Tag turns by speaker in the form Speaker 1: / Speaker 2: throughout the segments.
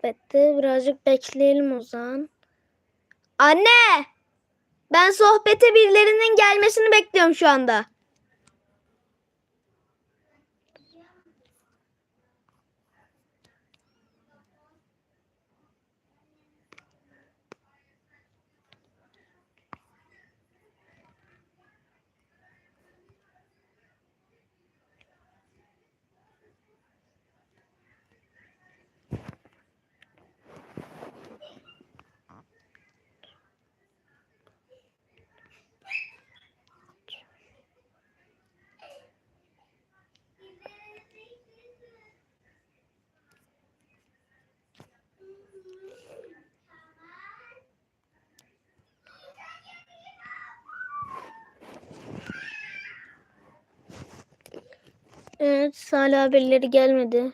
Speaker 1: sohbette. Birazcık bekleyelim o. Anne! Ben sohbete birilerinin gelmesini bekliyorum şu anda. Evet, hala birileri gelmedi.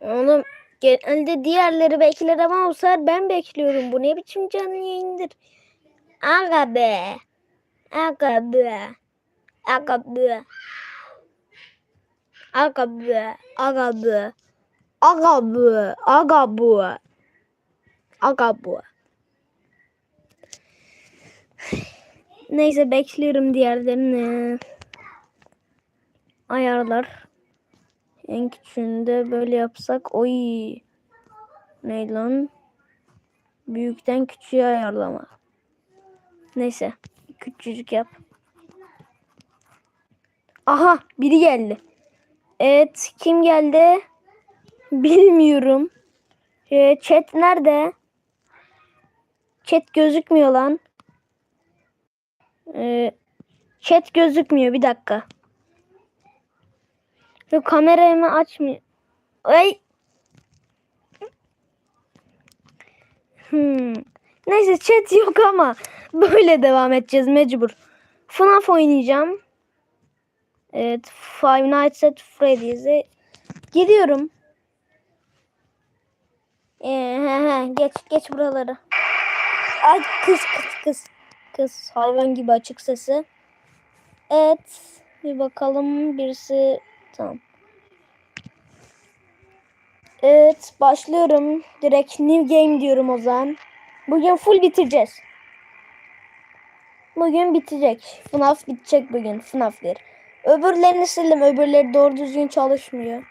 Speaker 1: Oğlum genelde diğerleri bekler ama o sefer ben bekliyorum. Bu ne biçim canlı yayındır? Aga be. Aga be. Aga be. Aga be. Aga be. Aga be. Aga be. Aga be. Neyse bekliyorum diğerlerini. Ayarlar. En küçüğünde böyle yapsak oy. Ne lan? Büyükten küçüğe ayarlama. Neyse. Küçücük yap. Aha biri geldi. Evet kim geldi? Bilmiyorum. Ee, chat nerede? Chat gözükmüyor lan. Ee, chat gözükmüyor bir dakika. Şu kameramı açmıyor. Ay. Hmm. Neyse chat yok ama böyle devam edeceğiz mecbur. FNAF oynayacağım. Evet, Five Nights at Freddy's'e gidiyorum. Ee, geç geç buraları. Ay kız kız kız. Kız hayvan gibi açık sesi. Evet, bir bakalım birisi Tamam. Evet başlıyorum. Direkt new game diyorum o zaman. Bugün full bitireceğiz. Bugün bitecek. FNAF bitecek bugün. FNAF 1. Öbürlerini sildim. Öbürleri doğru düzgün çalışmıyor.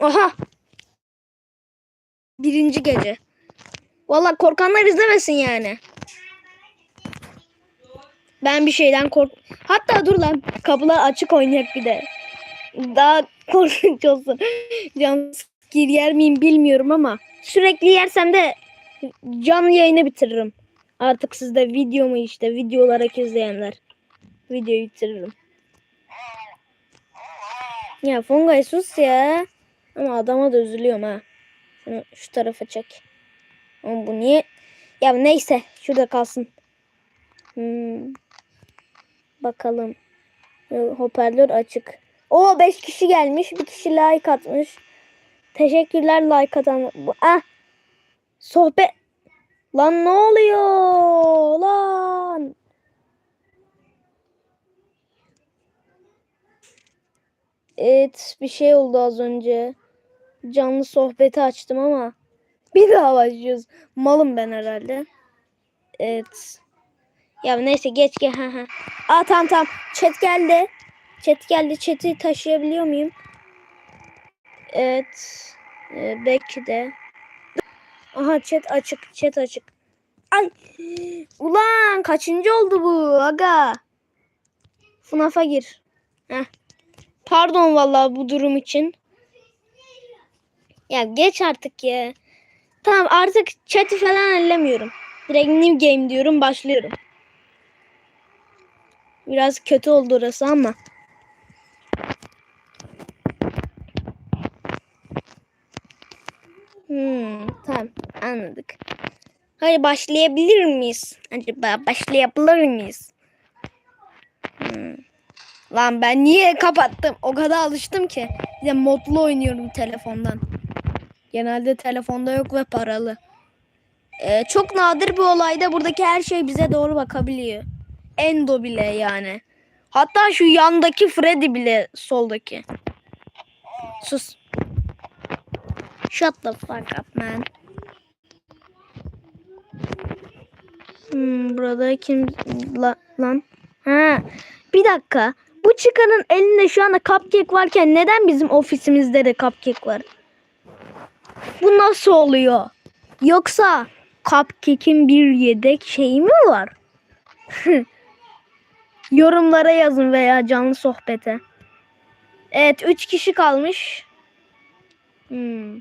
Speaker 1: Aha. Birinci gece. Valla korkanlar izlemesin yani. Ben bir şeyden kork... Hatta dur lan. Kapılar açık oynayak bir de daha korkunç olsun. Can skir yer miyim bilmiyorum ama sürekli yersem de canlı yayını bitiririm. Artık sizde videomu işte video olarak izleyenler videoyu bitiririm. Ya Fongay sus ya. Ama adama da üzülüyorum ha. Şunu şu tarafa çek. Ama bu niye? Ya neyse şurada kalsın. Hmm. Bakalım. Hoparlör açık. O 5 kişi gelmiş. Bir kişi like atmış. Teşekkürler like atan. Ah. Sohbet. Lan ne oluyor? Lan. Evet bir şey oldu az önce. Canlı sohbeti açtım ama bir daha başlıyoruz. Malım ben herhalde. Evet. Ya neyse geç gel. Aa tamam tamam. Chat geldi. Chat geldi. Chat'i taşıyabiliyor muyum? Evet. Ee, belki de. Aha chat açık. Chat açık. Ay. Ulan kaçıncı oldu bu? Aga. FNAF'a gir. Heh. Pardon vallahi bu durum için. Ya geç artık ya. Tamam artık chat'i falan ellemiyorum. Direkt new game diyorum başlıyorum. Biraz kötü oldu orası ama. Hmm, tamam anladık. Hadi başlayabilir miyiz? Acaba başlayabilir miyiz? Hmm. Lan ben niye kapattım? O kadar alıştım ki. Bir modlu oynuyorum telefondan. Genelde telefonda yok ve paralı. Ee, çok nadir bir olayda buradaki her şey bize doğru bakabiliyor. Endo bile yani. Hatta şu yandaki Freddy bile soldaki. Sus. Shut the fuck up man. Hmm, burada kim la- lan? Ha. Bir dakika. Bu çıkanın elinde şu anda cupcake varken neden bizim ofisimizde de cupcake var? Bu nasıl oluyor? Yoksa cupcake'in bir yedek şeyi mi var? Yorumlara yazın veya canlı sohbete. Evet 3 kişi kalmış. Hmm.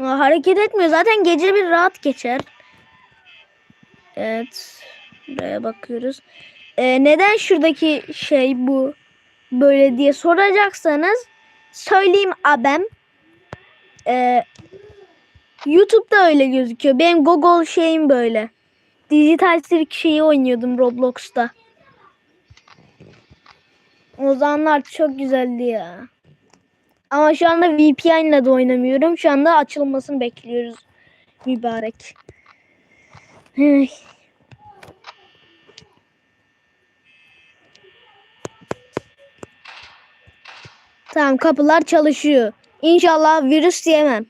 Speaker 1: Hareket etmiyor. Zaten gece bir rahat geçer. Evet. Buraya bakıyoruz. Ee, neden şuradaki şey bu böyle diye soracaksanız söyleyeyim abem. Ee, YouTube'da öyle gözüküyor. Benim Google şeyim böyle. Dijital sirk şeyi oynuyordum Roblox'ta. O zamanlar çok güzeldi ya. Ama şu anda VPN ile de oynamıyorum. Şu anda açılmasını bekliyoruz. Mübarek. Tamam kapılar çalışıyor. İnşallah virüs yemem.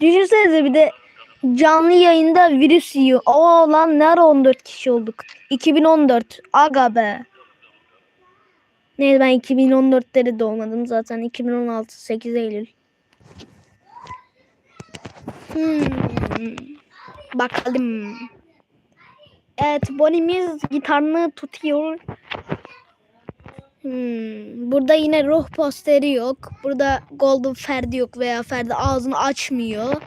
Speaker 1: Düşünsenize bir de canlı yayında virüs yiyor. Oo lan nerede 14 kişi olduk? 2014. Aga be. Neyse ben 2014'te de doğmadım zaten. 2016 8 Eylül. Hmm. Bakalım. Evet Bonnie'miz gitarını tutuyor. Hmm. Burada yine ruh posteri yok. Burada Golden Ferdi yok veya Ferdi ağzını açmıyor.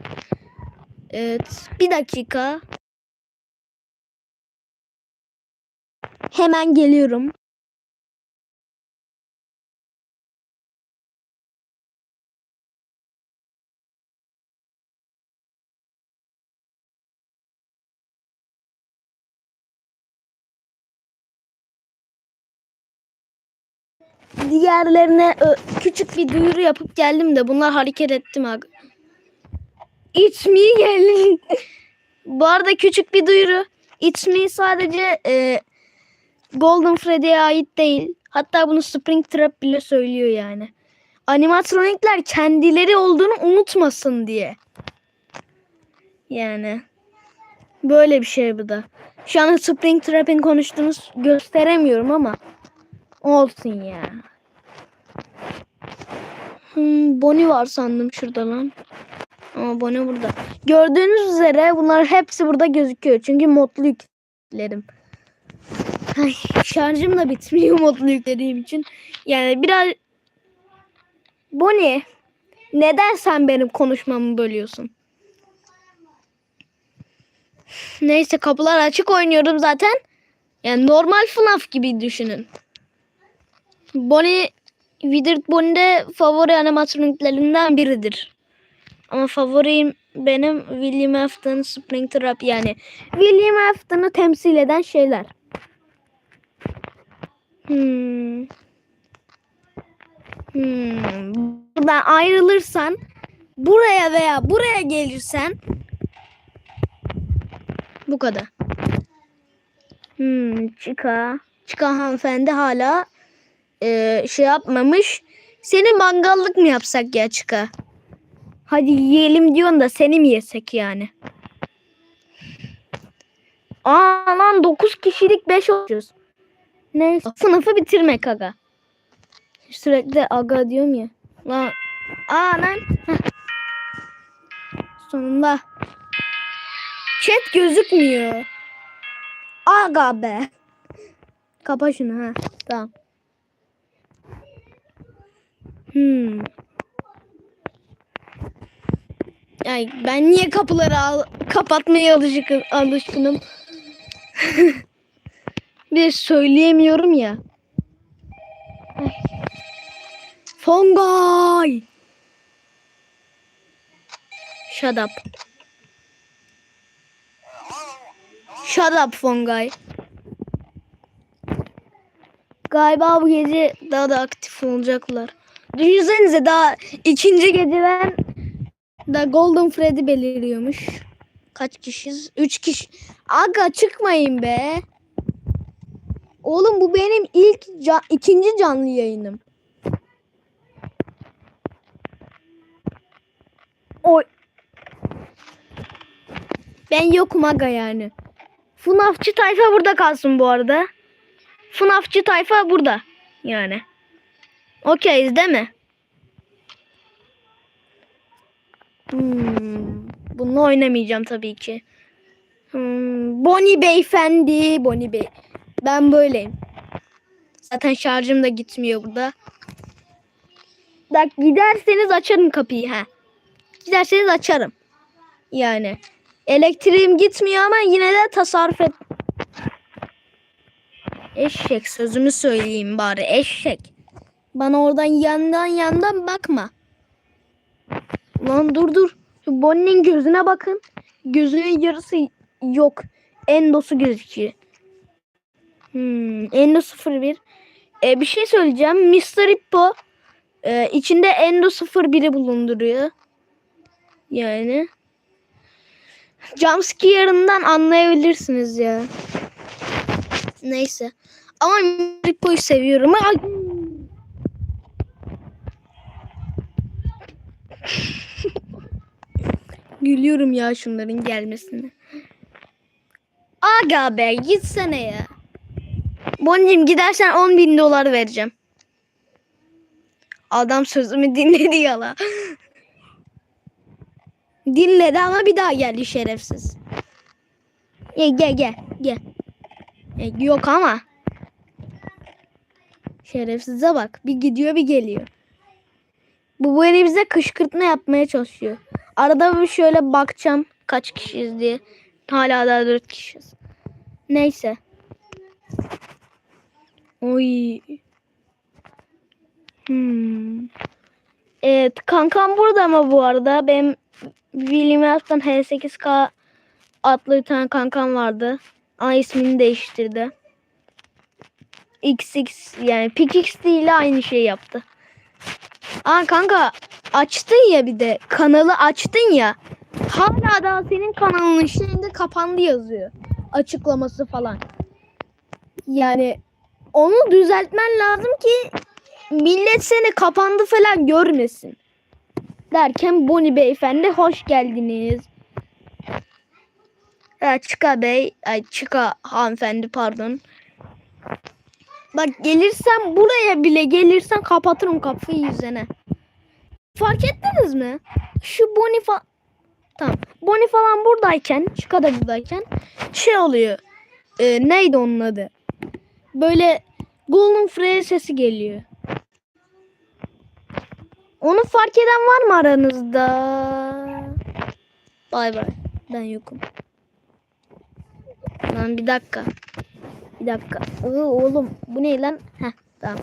Speaker 1: Evet. Bir dakika. Hemen geliyorum. Diğerlerine küçük bir duyuru yapıp geldim de bunlar hareket etti mi? aga? It's me geldi. Bu arada küçük bir duyuru. It's me sadece e, Golden Freddy'ye ait değil. Hatta bunu Springtrap bile söylüyor yani. Animatronikler kendileri olduğunu unutmasın diye. Yani. Böyle bir şey bu da. Şu an Springtrap'in konuştuğunu gösteremiyorum ama olsun ya. Hmm, Bonnie var sandım şurada lan. Ama Bonnie burada. Gördüğünüz üzere bunlar hepsi burada gözüküyor. Çünkü modlu yüklerim. Ay, şarjım da bitmiyor modlu yüklediğim için. Yani biraz... Bonnie neden sen benim konuşmamı bölüyorsun? Neyse kapılar açık oynuyorum zaten. Yani normal FNAF gibi düşünün. Bonnie Withered Bonnie'de favori animatroniklerinden biridir. Ama favorim benim William Afton, Springtrap yani William Afton'u temsil eden şeyler. Hmm. Hmm. Buradan ayrılırsan buraya veya buraya gelirsen bu kadar. Hmm, çıka. Çıka hanımefendi hala e, şey yapmamış. Seni mangallık mı yapsak ya çıka? Hadi yiyelim diyorsun da seni mi yesek yani? Aa lan 9 kişilik 5 olacağız. Neyse. Sınıfı bitirmek aga. Sürekli aga diyorum ya. Lan. Aa lan. Sonunda. Chat gözükmüyor. Aga be. Kapa şunu ha. Tamam. Hmm. Ay ben niye kapıları al kapatmaya alışık alışkınım? Bir söyleyemiyorum ya. Ay. Fongay. Shut up. Shut up Fongay. Galiba bu gece daha da aktif olacaklar. Düşünsenize daha ikinci geceden da Golden Freddy beliriyormuş. Kaç kişiyiz? Üç kişi. Aga çıkmayın be. Oğlum bu benim ilk ca- ikinci canlı yayınım. Oy. Ben yokum aga yani. FNAFçı tayfa burada kalsın bu arada. FNAFçı tayfa burada. Yani. Okeyiz değil mi? Hmm, bununla oynamayacağım tabii ki. Hmm, Bonnie beyefendi. Bonnie bey. Ben böyleyim. Zaten şarjım da gitmiyor burada. Bak giderseniz açarım kapıyı ha. Giderseniz açarım. Yani. Elektriğim gitmiyor ama yine de tasarruf et. Eşek sözümü söyleyeyim bari eşek. Bana oradan yandan yandan bakma. Lan dur dur. Şu Bonnie'nin gözüne bakın. Gözünün yarısı yok. Endosu gözüküyor. Hmm, Endo 01. E, bir şey söyleyeceğim. Mr. Hippo e, içinde Endo 01'i bulunduruyor. Yani. Jumpscare'ından anlayabilirsiniz ya. Neyse. Ama. Hippo'yu seviyorum. Ay. Gülüyorum ya şunların gelmesine. Aga be gitsene ya. Boncim gidersen 10 bin dolar vereceğim. Adam sözümü dinledi yala. Dinledi ama bir daha geldi şerefsiz. Gel gel gel gel. E, yok ama. Şerefsize bak. Bir gidiyor bir geliyor. Bu böyle bize kışkırtma yapmaya çalışıyor. Arada bir şöyle bakacağım kaç kişiyiz diye. Hala daha dört kişiyiz. Neyse. Oy. Hmm. Evet kankam burada ama bu arada benim Williams'tan H8K adlı bir tane kankam vardı. Ama ismini değiştirdi. XX yani PixXD ile aynı şeyi yaptı. Aa kanka açtın ya bir de kanalı açtın ya. Hala daha senin kanalının şeyinde kapandı yazıyor. Açıklaması falan. Yani onu düzeltmen lazım ki millet seni kapandı falan görmesin. Derken Boni beyefendi hoş geldiniz. Ha, Çıka bey, ay Çıka hanımefendi pardon. Bak gelirsen buraya bile gelirsen kapatırım kapıyı yüzene. Fark ettiniz mi? Şu Boni fa Tamam. Boni falan buradayken, Çıka da buradayken şey oluyor. Ee, neydi onun adı? Böyle Golden Frere sesi geliyor. Onu fark eden var mı aranızda? Bay bay. Ben yokum. Lan bir dakika. Bir dakika. Oo, oğlum bu ne lan? Heh tamam.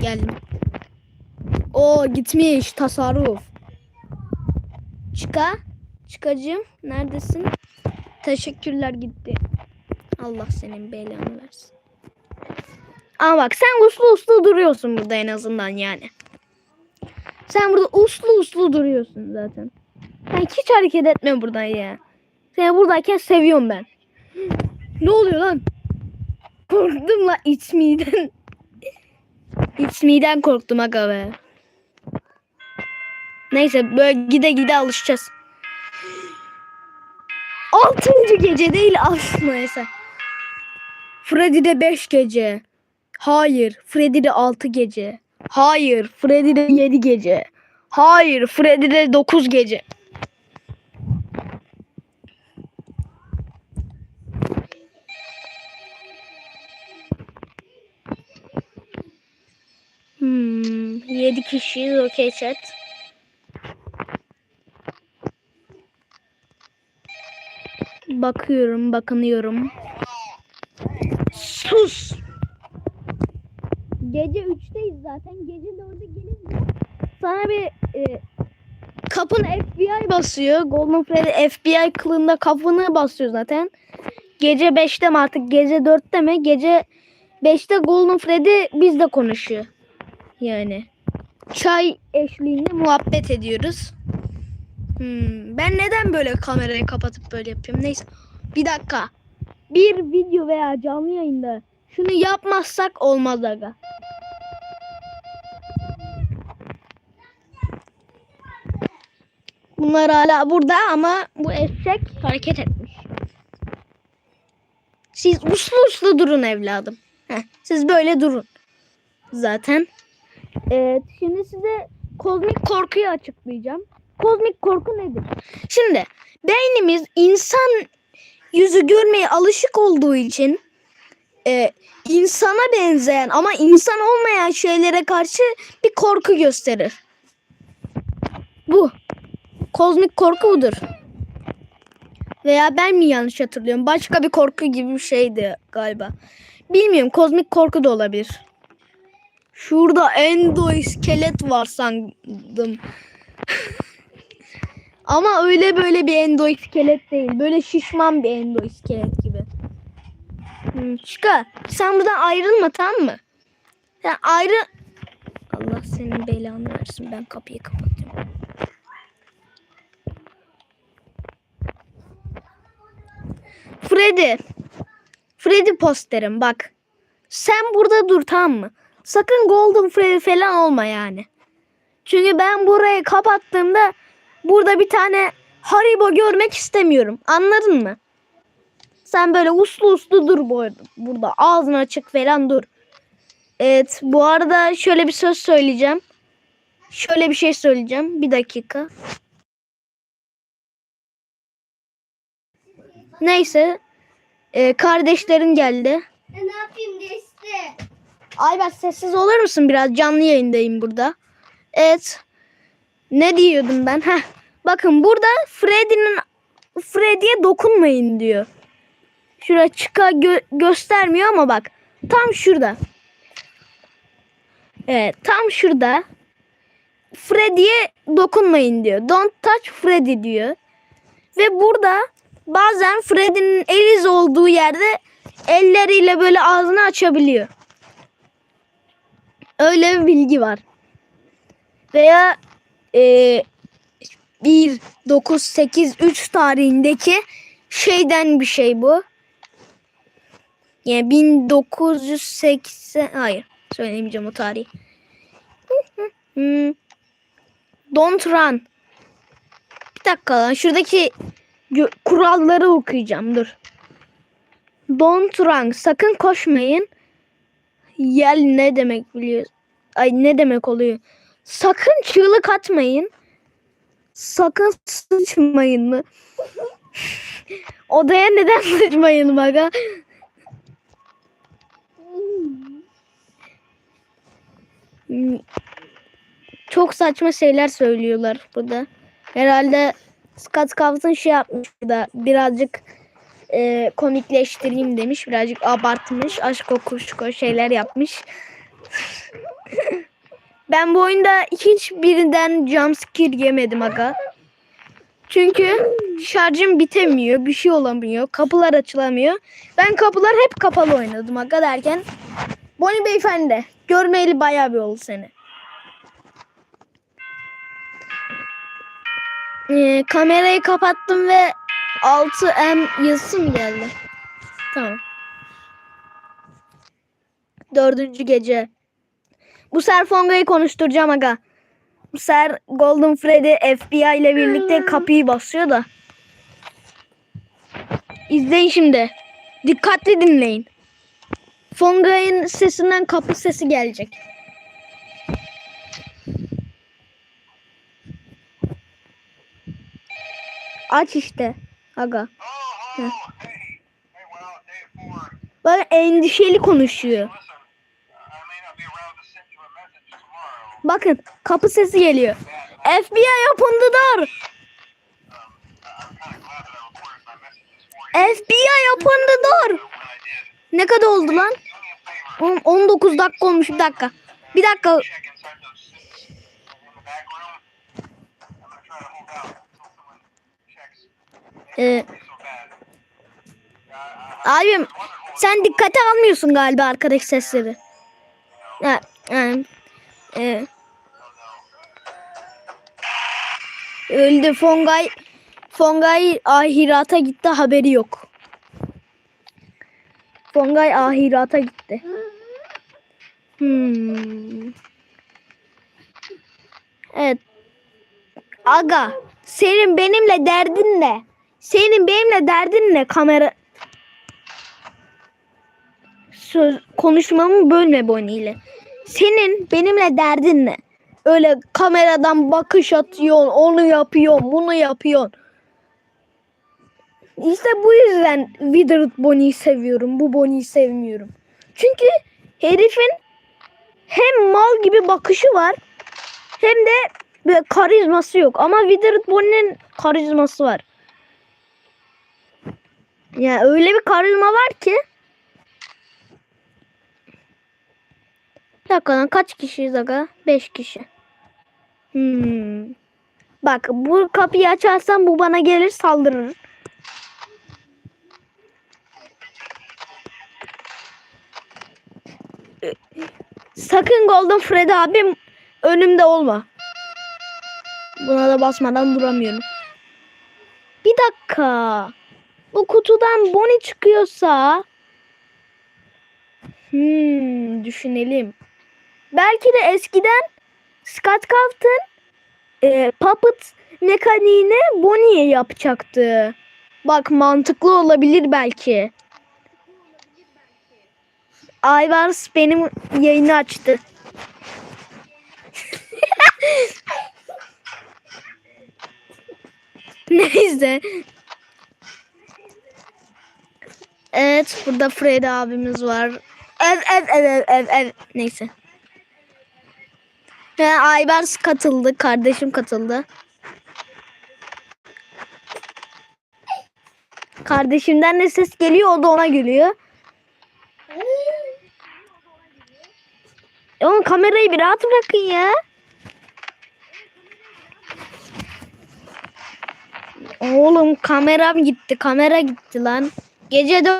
Speaker 1: Geldim. O gitmiş tasarruf. Çıka. Çıkacığım. Neredesin? Teşekkürler gitti. Allah senin belanı versin. Ama bak sen uslu uslu duruyorsun burada en azından yani. Sen burada uslu uslu duruyorsun zaten. Sen hiç hareket etme buradan ya. Seni buradayken seviyorum ben. Ne oluyor lan? Korktum la It's me'den. It's me'den korktum aga be. Neyse böyle gide gide alışacağız. Altıncı gece değil aslında neyse. Freddy'de beş gece. Hayır, Freddy'de altı gece. Hayır, Freddy'de yedi gece. Hayır, Freddy'de dokuz gece. Hmm, 7 kişiyiz okey chat. Bakıyorum, bakınıyorum. Sus! Gece 3'teyiz zaten. Gece 4'e gelince sana bir e, kapın FBI basıyor. Golden Freddy FBI kılığında kapını basıyor zaten. Gece 5'te mi artık gece 4'te mi? Gece 5'te Golden Freddy bizle konuşuyor. Yani çay eşliğinde muhabbet ediyoruz. Hmm, ben neden böyle kamerayı kapatıp böyle yapıyorum? Neyse. Bir dakika. Bir video veya canlı yayında şunu yapmazsak olmaz aga. Bunlar hala burada ama bu eşek hareket etmiş. Siz uslu uslu durun evladım. Heh, siz böyle durun. Zaten. Evet, şimdi size kozmik korkuyu açıklayacağım. Kozmik korku nedir? Şimdi beynimiz insan yüzü görmeye alışık olduğu için e, insana benzeyen ama insan olmayan şeylere karşı bir korku gösterir. Bu. Kozmik korku budur. Veya ben mi yanlış hatırlıyorum? Başka bir korku gibi bir şeydi galiba. Bilmiyorum. Kozmik korku da olabilir. Şurada endoiskelet var sandım. Ama öyle böyle bir endoiskelet değil. Böyle şişman bir endoiskelet gibi. Hmm, Çıka sen buradan ayrılma tamam mı? Sen ayrı... Allah senin belanı versin. Ben kapıyı kapatıyorum. Freddy. Freddy posterim bak. Sen burada dur tamam mı? Sakın Golden Freddy falan olma yani. Çünkü ben burayı kapattığımda burada bir tane Haribo görmek istemiyorum. Anladın mı? Sen böyle uslu uslu dur bu arada. Burada ağzın açık falan dur. Evet bu arada şöyle bir söz söyleyeceğim. Şöyle bir şey söyleyeceğim. Bir dakika. Neyse. Ee, kardeşlerin geldi.
Speaker 2: Ya ne yapayım geçti.
Speaker 1: Ayber sessiz olur musun biraz? Canlı yayındayım burada. Evet. Ne diyordum ben? Heh. Bakın burada Freddy'nin Freddy'ye dokunmayın diyor. Şuraya çıka gö- göstermiyor ama bak. Tam şurada. Evet, tam şurada. Freddy'ye dokunmayın diyor. Don't touch Freddy diyor. Ve burada bazen Freddy'nin eliz olduğu yerde elleriyle böyle ağzını açabiliyor. Öyle bir bilgi var. Veya e, 1, 9, 8, 3 tarihindeki şeyden bir şey bu. Yani 1980 hayır söylemeyeceğim o tarihi. Don't run. Bir dakika lan şuradaki kuralları okuyacağım dur. Don't run sakın koşmayın. Yel ne demek biliyor? Ay ne demek oluyor? Sakın çığlık atmayın. Sakın sıçmayın mı? Odaya neden sıçmayın baga? Çok saçma şeyler söylüyorlar burada. Herhalde Scott Cawthon şey yapmış burada birazcık e, komikleştireyim demiş. Birazcık abartmış. Aşk kuşko şeyler yapmış. ben bu oyunda hiçbirinden jumpscare yemedim aga. Çünkü şarjım bitemiyor. Bir şey olamıyor. Kapılar açılamıyor. Ben kapılar hep kapalı oynadım aga derken. Bonnie beyefendi. Görmeyeli bayağı bir oldu seni. Ee, kamerayı kapattım ve 6M yazısı mı geldi? Tamam. Dördüncü gece. Bu sefer Fonga'yı konuşturacağım aga. Bu sefer Golden Freddy FBI ile birlikte kapıyı basıyor da. İzleyin şimdi. Dikkatli dinleyin. Fonga'nın sesinden kapı sesi gelecek. Aç işte. Aga. Heh. Bak endişeli konuşuyor. Bakın kapı sesi geliyor. FBI door. FBI door. Ne kadar oldu lan? Oğlum 19 dakika olmuş bir dakika. Bir dakika. Ee, abim sen dikkate almıyorsun galiba arkadaki sesleri. Ha, yani, e, öldü Fongay. Fongay ahirata gitti haberi yok. Fongay ahirata gitti. Hmm. Evet. Aga Senin benimle derdin ne? Senin benimle derdin ne kamera? Söz konuşmamı bölme Bonnie ile. Senin benimle derdin ne? Öyle kameradan bakış atıyorsun, onu yapıyorsun, bunu yapıyorsun. İşte bu yüzden Withered Bonnie'yi seviyorum. Bu Bonnie'yi sevmiyorum. Çünkü herifin hem mal gibi bakışı var hem de böyle karizması yok. Ama Withered Bonnie'nin karizması var. Ya öyle bir karizma var ki. Bir dakika kaç kişiyiz aga? 5 kişi. Hmm. Bak bu kapıyı açarsam bu bana gelir saldırır. Sakın Golden Freddy abim önümde olma. Buna da basmadan duramıyorum. Bir dakika. Bu kutudan Bonnie çıkıyorsa hmm, düşünelim. Belki de eskiden Scott Cawthon e, puppet mekaniğini Bonnie'ye yapacaktı. Bak mantıklı olabilir belki. Ayvars benim yayını açtı. Neyse. Evet burada Fred abimiz var. Ev ev ev ev ev ev. Neyse. Ve Aybars katıldı. Kardeşim katıldı. Kardeşimden de ses geliyor. O da ona gülüyor. Oğlum kamerayı bir rahat bırakın ya. Oğlum kameram gitti. Kamera gitti lan. Gece de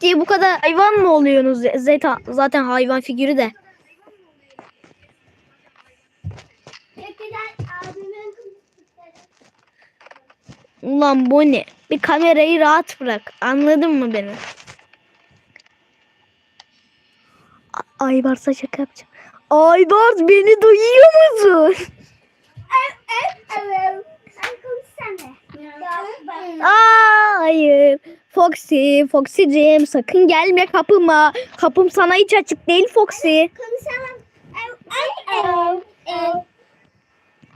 Speaker 1: diye bu kadar hayvan mı oluyorsunuz? Zaten, zaten hayvan figürü de. Ulan bu ne? Bir kamerayı rahat bırak. Anladın mı beni? Aybars'a şaka yapacağım. Aybars beni duyuyor musun? Aa, hayır. Foxy, Foxy'cim sakın gelme kapıma. Kapım sana hiç açık değil Foxy.
Speaker 2: Konuşalım. Ev ev ev. Ev.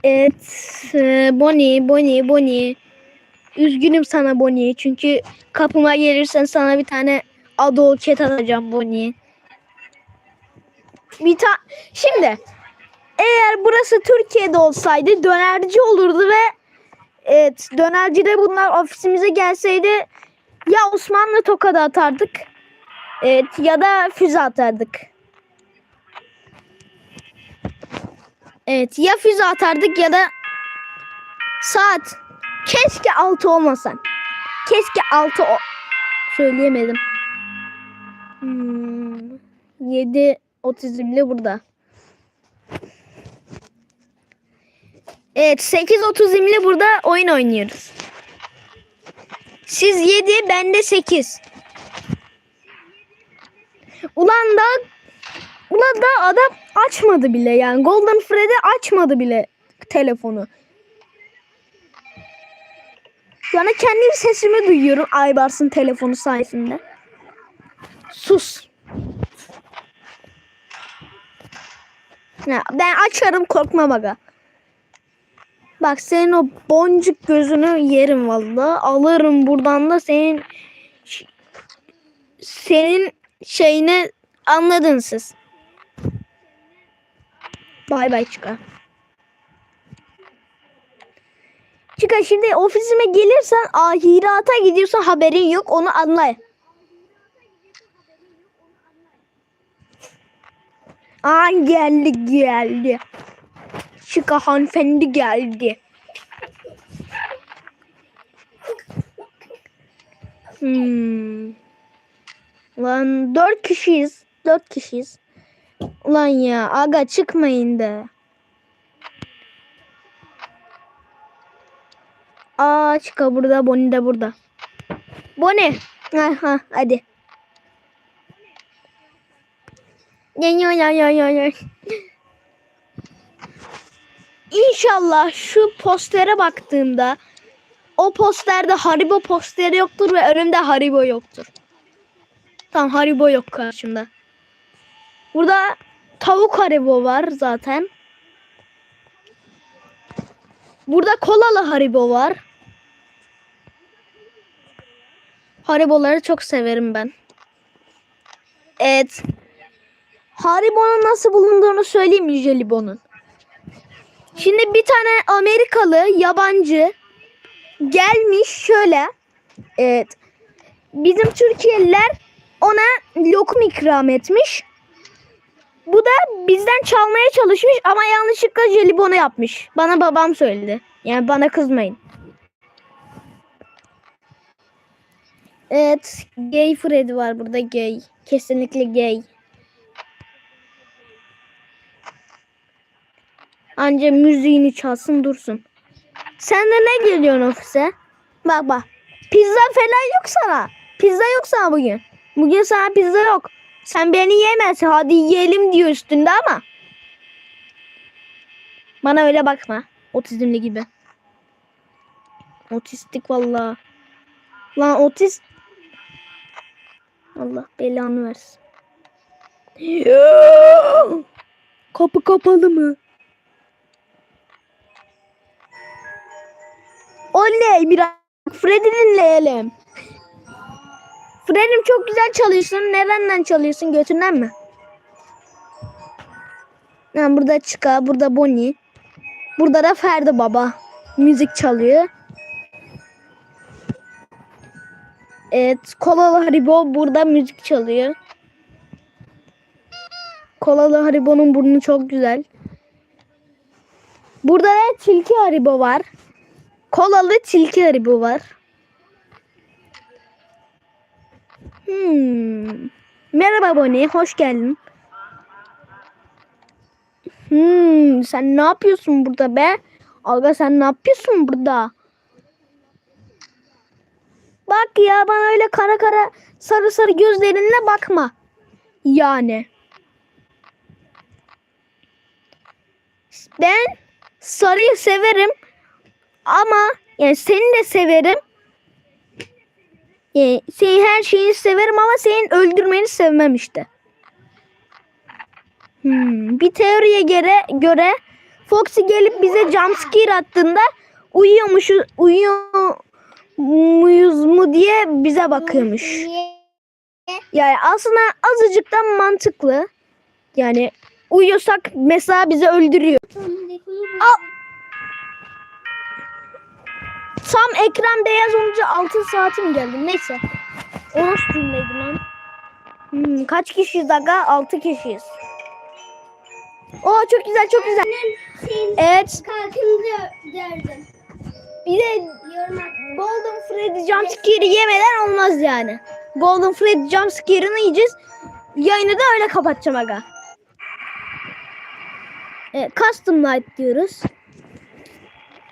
Speaker 1: Evet, e, Bonnie, Bonnie, Bonnie. Üzgünüm sana Bonnie çünkü kapıma gelirsen sana bir tane Adol Cat atacağım Bonnie. Bir ta Şimdi eğer burası Türkiye'de olsaydı dönerci olurdu ve evet dönercide bunlar ofisimize gelseydi ya Osmanlı tokadı atardık evet, ya da füze atardık. Evet ya füze atardık ya da saat. Keşke 6 olmasan. Keşke 6 o söyleyemedim. Hmm, 7 otizmli burada. Evet 8 otizmli burada oyun oynuyoruz. Siz 7 ben de 8. Ulan da Ulan da adam açmadı bile yani. Golden Freddy açmadı bile telefonu. Anda kendi sesimi duyuyorum Aybars'ın telefonu sayesinde. Sus. Ya, ben açarım korkma baga. Bak senin o boncuk gözünü yerim vallahi. Alırım buradan da senin senin şeyini anladın siz. Bay bay çıkar. Çıkar şimdi ofisime gelirsen ahirata gidiyorsan haberin yok onu anla. Aa geldi geldi. Çıka hanımefendi geldi. Hmm. Lan dört kişiyiz. Dört kişiyiz. Ulan ya aga çıkmayın da. Aa çıka burada Bonnie de burada. Bonnie. Aha hadi. Ya ya ya ya ya İnşallah şu postere baktığımda o posterde Haribo posteri yoktur ve önümde Haribo yoktur. Tamam Haribo yok karşımda. Burada tavuk Haribo var zaten. Burada kolalı Haribo var. Hariboları çok severim ben. Evet. Haribo'nun nasıl bulunduğunu söyleyeyim mi Jelibon'un? Şimdi bir tane Amerikalı yabancı gelmiş şöyle. Evet. Bizim Türkiye'liler ona lokum ikram etmiş. Bu da bizden çalmaya çalışmış ama yanlışlıkla jelibonu yapmış. Bana babam söyledi. Yani bana kızmayın. Evet. Gay Freddy var burada gay. Kesinlikle gay. Anca müziğini çalsın dursun. Sen de ne geliyorsun ofise? Bak bak. Pizza falan yok sana. Pizza yok sana bugün. Bugün sana pizza yok. Sen beni yemezsin. Hadi yiyelim diyor üstünde ama. Bana öyle bakma. Otizmli gibi. Otistik vallahi. Lan otist. Allah belanı versin. Kapı kapalı mı? Oley biraz Freddy dinleyelim. Freddy'm çok güzel çalıyorsun. Nereden çalıyorsun? Götünden mi? Ha, burada Çıka, burada Bonnie. Burada da Ferdi Baba. Müzik çalıyor. Evet, Kolalı Haribo burada müzik çalıyor. Kolalı Haribo'nun burnu çok güzel. Burada da Tilki Haribo var. Kolalı Tilki Haribo var. Hmm. Merhaba Bonnie, hoş geldin. Hmm, sen ne yapıyorsun burada be? Aga sen ne yapıyorsun burada? Bak ya bana öyle kara kara sarı sarı gözlerinle bakma. Yani. Ben sarıyı severim ama yani seni de severim. Yani senin her şeyini severim ama senin öldürmeni sevmem işte. Hmm, bir teoriye göre göre Foxy gelip bize jumpscare attığında uyuyormuşuz uyuyor muyuz mu diye bize bakıyormuş. Yani aslında azıcık da mantıklı. Yani uyuyorsak mesela bizi öldürüyor. Tam ekran beyaz olunca altın saatim geldi. Neyse. O nasıl cümleydi lan? Hmm, kaç kişiyiz aga? 6 kişiyiz. Oo çok güzel çok güzel. Evet.
Speaker 2: Kalkınca derdim.
Speaker 1: Bir de Golden Freddy jumpscare'ı yemeden olmaz yani. Golden Freddy jumpscare'ını yiyeceğiz. Yayını da öyle kapatacağım aga. Evet, custom light diyoruz.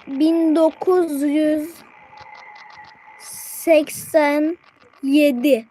Speaker 1: 1987